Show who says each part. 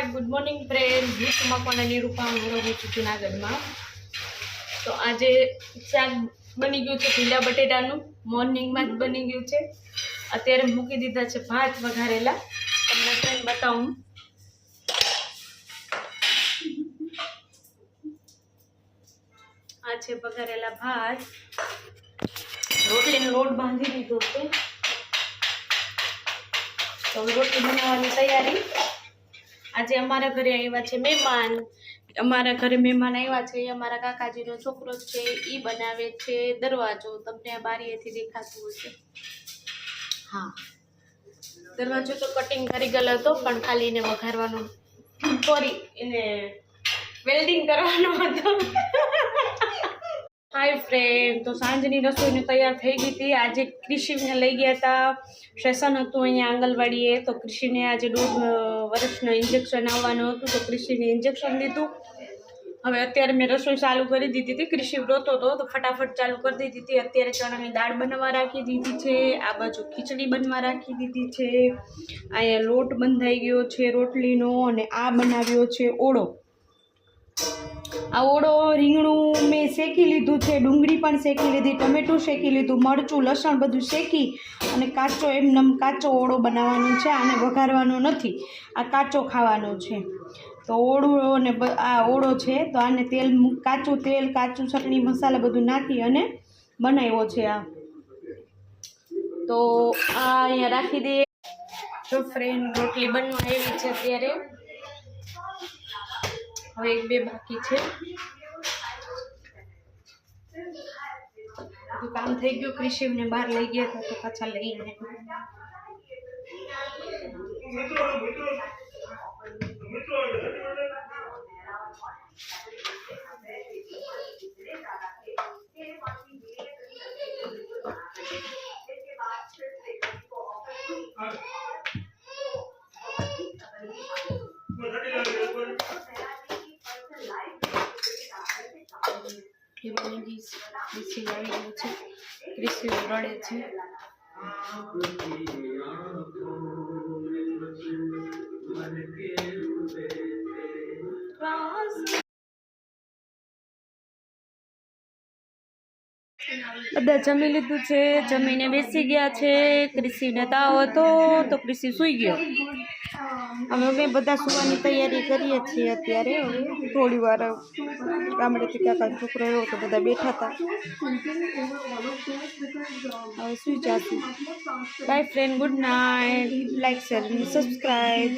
Speaker 1: Hi good morning friend હું સુમાકોના નિરૂપા હું રહું છું જુનાગઢમાં તો આજે શાક બની ગયું છે ભીંડા બટેટાનું. મોર્નિંગમાં જ બની ગયું છે. અત્યારે મૂકી દીધા છે ભાત વઘારેલા. તમને ફ્રેન્ડ બતાવું. આ છે વઘારેલા ભાત. રોટલીનો લોટ બાંધી દીધો છે. તો રોટલી બનાવવાની તૈયારી. આજે અમારા ઘરે આવ્યા છે મહેમાન. અમારા ઘરે મહેમાન આવ્યા છે, અમારા કાકાજીનો છોકરો છે એ બનાવે છે દરવાજો. તમને આ બારીએથી દેખાતું હશે. હા. દરવાજો તો કટિંગ કરી ગયેલો હતો, પણ ખાલી એને વઘારવાનો, સોરી, એને વેલ્ડિંગ કરવાનો હતો. હાય ફ્રેન્ડ તો સાંજની રસોઈને તૈયાર થઈ ગઈ હતી. આજે કૃષિને લઈ ગયા હતા. સેશન હતું અહીંયા આંગણવાડીએ. તો કૃષિને આજે દોઢ વર્ષનું ઇન્જેક્શન આવવાનું હતું. તો કૃષિને ઇન્જેક્શન દીધું. હવે અત્યારે મેં રસોઈ ચાલુ કરી દીધી હતી. કૃષિ રોતો હતો. તો ફટાફટ ચાલુ કરી દીધી હતી. અત્યારે ચણાની દાળ બનવા રાખી દીધી છે. આ બાજુ ખીચડી બનવા રાખી દીધી છે. અહીંયા લોટ બંધાઈ ગયો છે રોટલીનો અને આ બનાવ્યો છે ઓળો. આ ઓળો રીંગણું મેં શેકી લીધું છે, ડુંગળી પણ શેકી લીધી, ટમેટું શેકી લીધું, મરચું, લસણ બધું શેકી અને કાચો એમનેમ કાચો ઓળો બનાવવાનો છે આને વઘારવાનો નથી. આ કાચો ખાવાનો છે. તો ઓળો અને આ ઓળો છે, તો આને તેલ કાચું તેલ, કાચું ચટણી, મસાલા બધું નાખી અને બનાવ્યો છે આ. તો આ અહીંયા રાખી દઈએ જો ફ્રેન્ડ રોટલી બનવા એવી છે અત્યારે. હવે એક બે બાકી છે કામ થઈ ગયું કૃષિને બહાર લઈ ગયા હતા તો પાછા લઈને આવ્યા એટલી છે કૃષિ આવી ગયું છે કૃષિ રડે છે. બધા જમી લીધું છે, જમીને બેસી ગયા છે કૃષિને તાવ હતો તો કૃષિ સૂઈ ગયો. અમે અમે બધા સુવાની તૈયારી કરીએ છીએ અત્યારે. હવે થોડી વાર ગામડેથી કાકા છોકરો એવો તો બધા બેઠા હતા. હવે સુઈ જાશું. Bye friend good night like share subscribe